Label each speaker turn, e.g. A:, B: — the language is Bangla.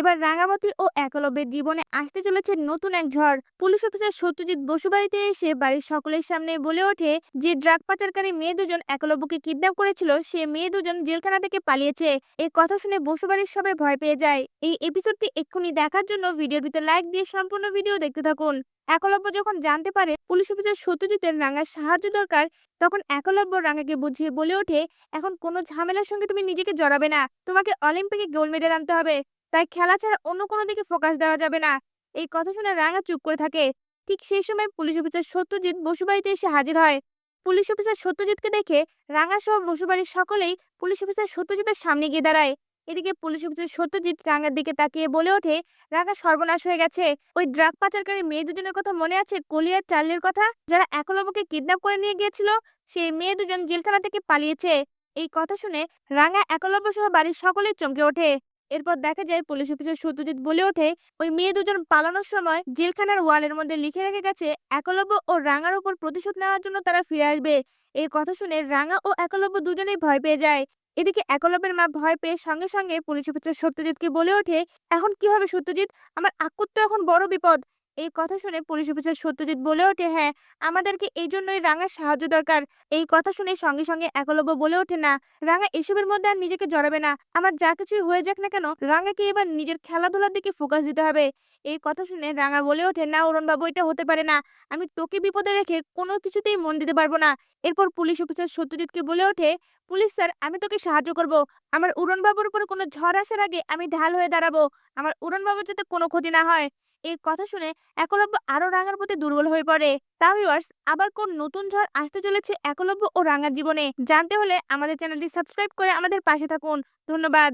A: এবার রাঙামতি ও একলব্যের জীবনে আসতে চলেছে নতুন এক ঝড়। পুলিশ অফিসার সত্যজিৎ বসু বাড়িতে এসে বাড়ির সকলের সামনে বলে ওঠে যে, ড্রাগ পাচারকারী মেয়ে দুজন একলব্যকে কিডন্যাপ করেছিল, সে মেয়ে দুজন জেলখানা থেকে পালিয়েছে। এই কথা শুনে বসু বাড়ির সবাই ভয় পেয়ে যায়। এই এপিসোডটি এক্ষুনি দেখার জন্য ভিডিওর ভিতরে লাইক দিয়ে সম্পূর্ণ ভিডিও দেখতে থাকুন। একলব্য যখন জানতে পারে পুলিশ অফিসার সত্যজিতের রাঙার সাহায্য দরকার, তখন একলব্য রাঙাকে বুঝিয়ে বলে ওঠে, এখন কোনো ঝামেলার সঙ্গে তুমি নিজেকে জড়াবে না। তোমাকে অলিম্পিকে গোল্ড মেডেল আনতে হবে। তাই খেলা ছাড়া অন্য কোনো দিকে ফোকাস দেওয়া যাবে না। এই কথা শুনে রাঙা চুপ করে থাকে। ঠিক সেই সময় পুলিশ অফিসার সত্যজিৎ বসুবাড়িতে এসে হাজির হয়। পুলিশ অফিসার সত্যজিৎকে দেখে রাঙা সহ বসুবাড়ির সকলেই পুলিশ অফিসার সত্যজিতের সামনে গিয়ে দাঁড়ায়। এদিকে পুলিশ অফিসার সত্যজিৎ রাঙার দিকে তাকিয়ে বলে ওঠে, রাঙা সর্বনাশ হয়ে গেছে। ওই ড্রাগ পাচারকারী মেয়ে দুজনের কথা মনে আছে? কলিয়ার চার্লির কথা? যারা একলব্যকে কিডন্যাপ করে নিয়ে গিয়েছিল, সেই মেয়ে দুজন জেলখানা থেকে পালিয়েছে। এই কথা শুনে রাঙা একলব্য সহ বাড়ির সকলেই চমকে ওঠে। এরপর দেখা যায় পুলিশ অফিসার সত্যজিৎ বলে ওঠে, ওই মেয়ে দুজন পালানোর সময় জেলখানার ওয়ালের মধ্যে লিখে রেখে গেছে, একলব্য ও রাঙার উপর প্রতিশোধ নেওয়ার জন্য তারা ফিরে আসবে। এই কথা শুনে রাঙা ও একলব্য দুজনেই ভয় পেয়ে যায়। এদিকে একলব্যের মা ভয় পেয়ে সঙ্গে সঙ্গে পুলিশ অফিসার সত্যজিৎকে বলে ওঠে, এখন কি হবে সত্যজিৎ? আমার আকুত তো এখন বড় বিপদ। এই কথা শুনে পুলিশ অফিসার সত্যজিৎ বলে ওঠে হ্যাঁ আমাদেরকে এই জন্যই রাঙার সাহায্য দরকার। এই কথা শুনে সঙ্গে সঙ্গে একলব্য বলে ওঠে, না, রাঙা এসবের মধ্যে আর নিজেকে জড়াবে না। আমার যা কিছুই হয়ে যাক না কেন, রাঙাকে এবার নিজের খেলাধুলার দিকে ফোকাস দিতে হবে। এই কথা শুনে রাঙা বলে ওঠে, না অরুণ বাবু এটা হতে পারে না। আমি তোকে বিপদে রেখে কোনো কিছুতেই মন দিতে পারব না। এরপর পুলিশ অফিসার সত্যজিৎকে বলে ওঠে, পুলিশ স্যার, আমি তোকে সাহায্য করব। আমার উড়ন বাবুর উপর কোনো ঝড় আসার আগে আমি ঢাল হয়ে দাঁড়াবো। আমার উড়ন বাবুর যাতে কোনো ক্ষতি না হয়। এই কথা শুনে একলব্য আরও রাঙার প্রতি দুর্বল হয়ে পড়ে। তা ভিউয়ার্স আবার কোন নতুন ঝড় আসতে চলেছে একলব্য ও রাঙার জীবনে? জানতে হলে আমাদের চ্যানেলটি সাবস্ক্রাইব করে আমাদের পাশে থাকুন। ধন্যবাদ।